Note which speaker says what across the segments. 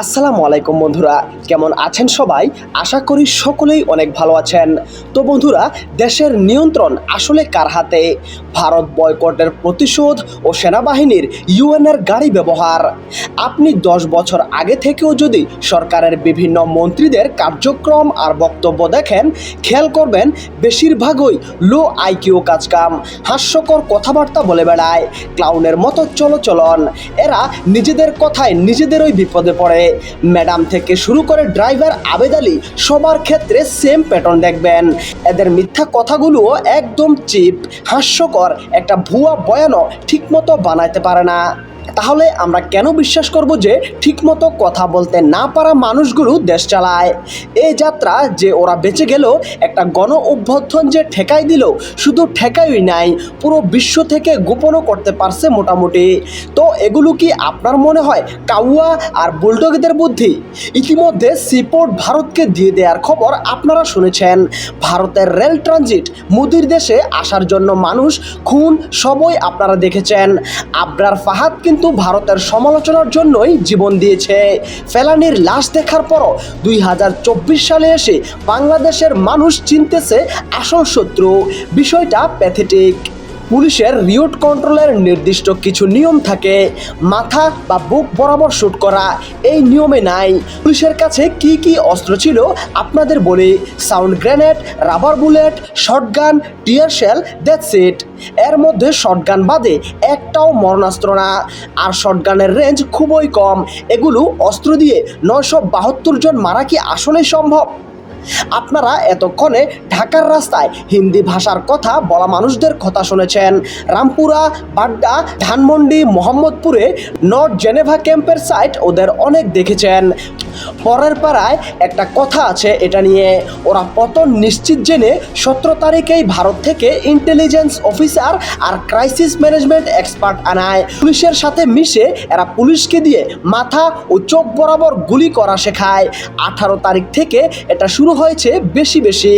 Speaker 1: আসসালামু আলাইকুম বন্ধুরা, কেমন আছেন সবাই? আশা করি সকলেই অনেক ভালো আছেন। তো বন্ধুরা, দেশের নিয়ন্ত্রণ আসলে কার হাতে? ভারত বয়কটের প্রতিশোধ ও সেনাবাহিনীর ইউএনের গাড়ি ব্যবহার। আপনি দশ বছর আগে থেকেও যদি সরকারের বিভিন্ন মন্ত্রীদের কার্যক্রম আর বক্তব্য দেখেন, খেয়াল করবেন বেশিরভাগই লো আইকিউ কাজকাম, হাস্যকর কথাবার্তা বলে বেড়ায় ক্লাউনের মতো চলচলন। এরা নিজেদের কথায় নিজেদেরই বিপদে পড়ে। ম্যাডাম থেকে শুরু করে ড্রাইভার আবেদ আলী সবার ক্ষেত্রে সেম প্যাটার্ন দেখবেন। এদের মিথ্যা কথাগুলোও একদম চিপ হাস্যকর, একটা ভুয়া বয়ানও ঠিকমতো বানাইতে পারে না। তাহলে আমরা কেন বিশ্বাস করব যে ঠিকমতো কথা বলতে না পারা মানুষগুলো দেশ চালায়? এই যাত্রা যে ওরা বেঁচে গেল, একটা গণ অভ্যর্থন যে ঠেকাই দিল, শুধু ঠেকাই নাই, পুরো বিশ্ব থেকে গোপনও করতে পারছে মোটামুটি। তো এগুলো কি আপনার মনে হয় কাউয়া আর বুলডগদের বুদ্ধি? ইতিমধ্যে সিপোর্ট ভারতকে দিয়ে দেওয়ার খবর আপনারা শুনেছেন। ভারতের রেল ট্রানজিট মোদির দেশে আসার জন্য মানুষ, খুন সবই আপনারা দেখেছেন। আবরার ফাহাদ কিন্তু ভারতের সমালোচনার জন্যই জীবন দিয়েছে। ফেলানির লাশ দেখার পরও দুই হাজার চব্বিশ সালে এসে বাংলাদেশের মানুষ চিনতেছে আসল শত্রু। বিষয়টা প্যাথেটিক পুলিশের রিওট কন্ট্রোলের নির্দিষ্ট কিছু নিয়ম থাকে। মাথা বা বুক বরাবর শ্যুট করা, এই নিয়মে নাই। পুলিশের কাছে কি কি অস্ত্র ছিল আপনাদের বলি, sound grenade, rubber bullet, shotgun, tear shell, that's it. এর মধ্যে শটগান বাদে একটাও মরণাস্ত্র না। আর শটগানের রেঞ্জ খুবই কম। এগুলো অস্ত্র দিয়ে নয়শো বাহাত্তর জন মারা কি আসলেই সম্ভব? আপনারা এতক্ষণে ঢাকার রাস্তায় হিন্দি ভাষার কথা বলা মানুষদের কথা শুনেছেন। রামপুরা, বাড্ডা, ধানমন্ডি, মোহাম্মদপুরে, নর্থ জেনেভা ক্যাম্পের সাইট ওদের অনেক দেখেছেন। পরের পাড়ায় একটা কথা আছে, এটা নিয়ে ওরা পতন নিশ্চিত জেনে সতেরো তারিখেই ভারত থেকে ইন্টেলিজেন্স অফিসার আর ক্রাইসিস ম্যানেজমেন্ট এক্সপার্ট আনায়। পুলিশের সাথে মিশে এরা পুলিশকে দিয়ে মাথা ও চোখ বরাবর গুলি করা শেখায়। আঠারো তারিখ থেকে এটা শুরু হয়েছে বেশি বেশি।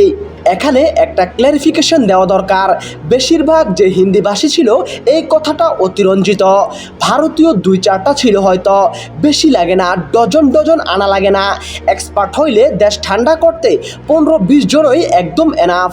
Speaker 1: এখানে একটা ক্ল্যারিফিকেশন দেওয়া দরকার। বেশিরভাগ যে হিন্দিভাষী ছিল, এই কথাটা অতিরঞ্জিত। ভারতীয় দুই চারটা ছিল হয়তো। বেশি লাগে না, ডজন ডজন আনা লাগে না। এক্সপার্ট হইলে দেশ ঠান্ডা করতে পনেরো বিশ জনই একদম এনাফ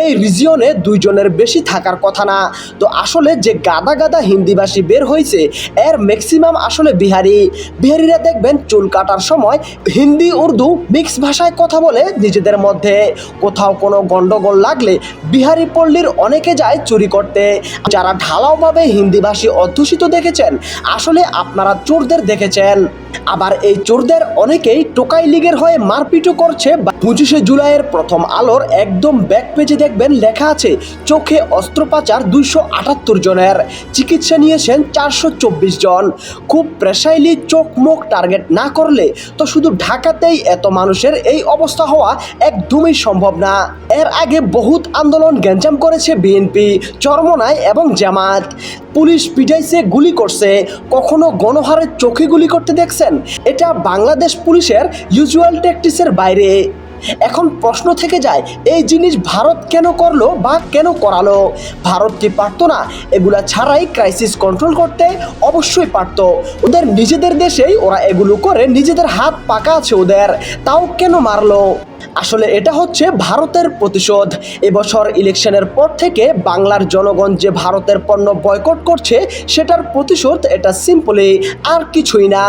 Speaker 1: এই রিজিয়নে দুইজনের বেশি থাকার কথা না। তো আসলে যে গাদা গাদা হিন্দিভাষী বের হয়েছে এর ম্যাক্সিমাম আসলে বিহারি। বিহারিরা দেখবেন চুল কাটার সময় হিন্দি, উর্দু মিক্স ভাষায় কথা বলে নিজেদের মধ্যে। কোথাও কোনো গন্ডগোল লাগলে বিহারি পল্লীর অনেকে যায় চুরি করতে। যারা ঢালাওভাবে হিন্দিভাষী অধ্যুষিত দেখেছেন, আসলে আপনারা চোরদের দেখেছেন। আবার এই চোরদের অনেকেই টোকাই লীগের হয়ে মারপিটও করছে পঁচিশে জুলাইয়ের প্রথম আলোর একদম ব্যাক পেজে দেখবেন লেখা আছে, চোখে অস্ত্রোপচার দুইশো আটাত্তর জনের, চিকিৎসা নিয়েছেন চারশো চব্বিশ জন। খুব প্রেসাইলি চোখ মুখ টার্গেট না করলে তো শুধু ঢাকাতেই এত মানুষের এই অবস্থা হওয়া একদমই সম্ভব না। এর আগে বহুত আন্দোলন গ্যাঞ্জাম করেছে বিএনপি চরমনায় এবং জামাত। পুলিশ পিটাইছে, গুলি করছে, কখনো গণহারের চোখে গুলি করতে দেখছেন? এটা বাংলাদেশ পুলিশের ইউজুয়াল ট্যাকটিসের বাইরে। এখন প্রশ্ন থেকে যায়, এই জিনিস ভারত কেন করল বা কেন করালো? ভারত কি পারতো না? এগুলা ছাড়াই ক্রাইসিস কন্ট্রোল করতে অবশ্যই পারতো। ওদের নিজেদের দেশেই ওরা এগুলো করে নিজেদের হাত পাকা আছে ওদের। তাও কেন মারলো? আসলে এটা হচ্ছে ভারতের প্রতিশোধ। এবছর ইলেকশনের পর থেকে বাংলার জনগণ যে ভারতের পণ্য বয়কট করছে, সেটার প্রতিশোধ এটা সিম্পলি আর কিছুই না।